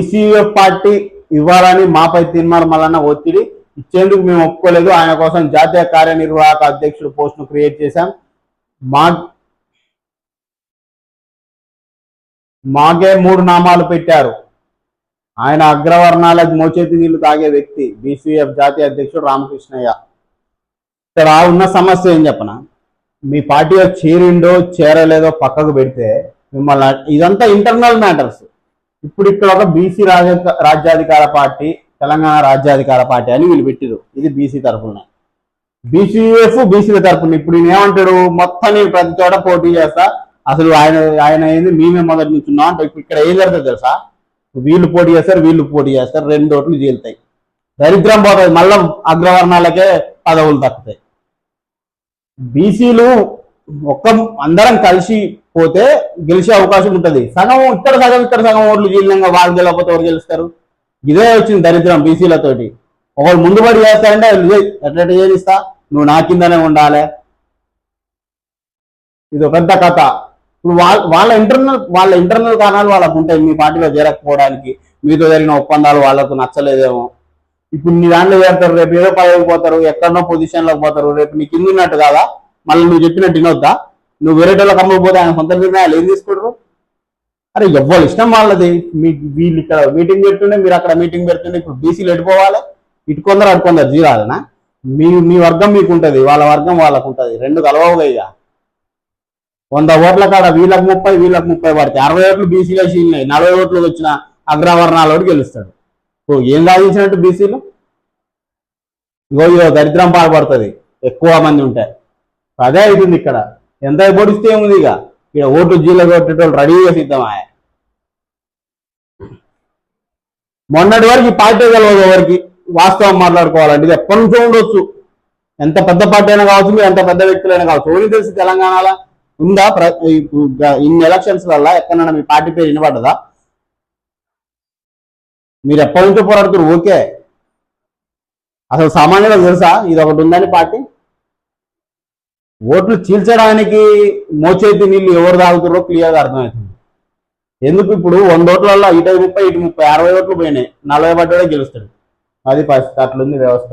ECF party ఇవ్వాలని మాపై తీర్మానం వలన ఒత్తిడి ఇచ్చేందుకు మేము ఒప్పుకోలేదు. ఆయన కోసం జాతీయ కార్యనిర్వాహక అధ్యక్షుడు పోస్ట్ను క్రియేట్ చేశాం. మా మాకే మూడు నామాలు పెట్టారు. ఆయన అగ్రవర్ణాల మోచేతి నీళ్ళు తాగే వ్యక్తి బీసీఎఫ్ జాతీయ అధ్యక్షుడు రామకృష్ణయ్య. ఇక్కడ ఉన్న సమస్య ఏం చెప్పనా? మీ పార్టీలో చేరిండో చేరలేదో పక్కకు పెడితే మిమ్మల్ని ఇదంతా ఇంటర్నల్ మ్యాటర్స్ ఇప్పుడు ఇక్కడ ఒక బీసీ రాజ రాజ్యాధికార పార్టీ తెలంగాణ రాజ్యాధికార పార్టీ అని వీళ్ళు పెట్టిరు ఇది బీసీ తరఫున. బీసీఎఫ్ బీసీల తరఫున. ఇప్పుడు ఈయన ఏమంటాడు? మొత్తం నేను ప్రతి చోట పోటీ చేస్తా. అసలు ఆయన ఆయన ఏంది? మేమే మొదటి నుంచి ఉన్నాం. అంటే ఇప్పుడు ఇక్కడ ఏం జరుగుతుంది తెలుసా? వీళ్ళు పోటీ చేస్తారు వీళ్ళు పోటీ చేస్తారు. రెండు ఓట్లు జీలుతాయి. దరిద్రం పోతుంది. మళ్ళా అగ్రవర్ణాలకే పదవులు తక్కుతాయి బీసీలు ఒక్క అందరం కలిసి పోతే గెలిచే అవకాశం ఉంటుంది. సగం ఇక్కడ సగం ఇక్కడ సగం ఓట్లు జీలంగా వాళ్ళు గెలవకపోతే ఎవరు గెలుస్తారు? ఇదే వచ్చింది దరిద్రం బీసీలతోటి. ఒకళ్ళు ముందు పడి చేస్తారంటే ఇదే ఎట్లా చేయిస్తా నువ్వు నా కిందనే ఉండాలి. ఇది ఒక పెద్ద కథ. ఇప్పుడు వాళ్ళ వాళ్ళ ఇంటర్నల్ వాళ్ళ ఇంటర్నల్ కారణాలు వాళ్ళకు ఉంటాయి. మీ పార్టీలో చేరకపోవడానికి మీతో జరిగిన ఒప్పందాలు వాళ్ళకు నచ్చలేదేమో. ఇప్పుడు నీ దాంట్లో చేస్తారు రేపు ఏదో పదవికి పోతారు. ఎక్కడనో పొజిషన్లోకి పోతారు. రేపు నీ కింద ఉన్నట్టు కాదా? మళ్ళీ నువ్వు చెప్పినట్టు వినొద్దా? నువ్వు వేరే వాళ్ళకి అమ్మకపోతే ఆయన సొంత నిర్ణయాలు ఏం తీసుకుంటారు? అరే ఎవ్వరు ఇష్టం వాళ్ళది. మీ వీళ్ళు ఇక్కడ మీటింగ్ పెడుతుండే మీరు అక్కడ మీటింగ్ పెడుతుండే ఇప్పుడు బీసీలు ఎడిపోవాలి ఇటు కొందరు అటు కొందరు జీరాలనా? మీ మీ వర్గం మీకు ఉంటుంది వాళ్ళ వర్గం వాళ్ళకు ఉంటుంది రెండు కలవవుగా ఇక. వంద ఓట్ల కాడ వీళ్ళకి ముప్పై వీళ్ళకి ముప్పై పడతాయి. అరవై ఓట్లు బీసీలో ఉన్నాయి. నలభై ఓట్లు వచ్చిన అగ్రవర్ణాలోడు గెలుస్తాడు. ఓ ఏం సాధించినట్టు బీసీలు ఇగో ఇగో దరిద్రం పాల్పడుతుంది. ఎక్కువ మంది ఉంటాయి అదే అవుతుంది ఇక్కడ. ఎంత పొడిస్తే ఉంది ఇక? ఇక్కడ ఓటు జీలో కొట్టేటోళ్ళు రెడీగా సిద్ధమా మొన్నటి వరకు పార్టీ కలవదు ఎవరికి? వాస్తవం మాట్లాడుకోవాలంటే ఇది ఎప్పటి నుంచో ఉండొచ్చు. ఎంత పెద్ద పార్టీ అయినా కావచ్చు మీరు ఎంత పెద్ద వ్యక్తులైనా కావచ్చు. ఓన్లీ తెలిసి తెలంగాణలో? ఉందా? ప్ర- ఇన్ని ఎలక్షన్స్ వల్ల ఎక్కడైనా మీ పార్టీ పేరు వినబడ్డదా? మీరు ఎప్పటి నుంచో పోరాడుతున్నారు? ఓకే. అసలు సామాన్యులకు తెలుసా? ఇది ఒకటి ఉందని పార్టీ? ఓట్లు చీల్చడానికి మోచేతి నీళ్ళు ఎవరు తాగుతారో క్లియర్గా అర్థమవుతుంది. ఎందుకు ఇప్పుడు వంద ఓట్లలో ఇటు ముప్పై ఇటు ముప్పై అరవై ఓట్లు పోయినాయి. నలభై పడ్డాడే గెలుస్తాడు. అది పరిస్థితి. అట్లుంది వ్యవస్థ.